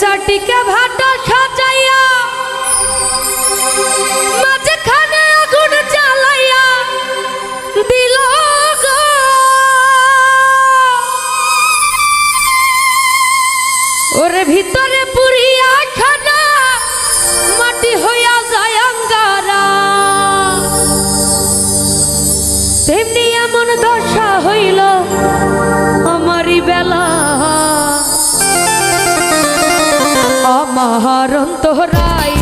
চাটিকে ভাটা সাজাইয়া মাঝখানে আগুন জ্বালাইয়া দিল ওরে ভিতরে পুরিয়া তেমনি এমন দশা হইল আমারই বেলা। আমার অন্তরায়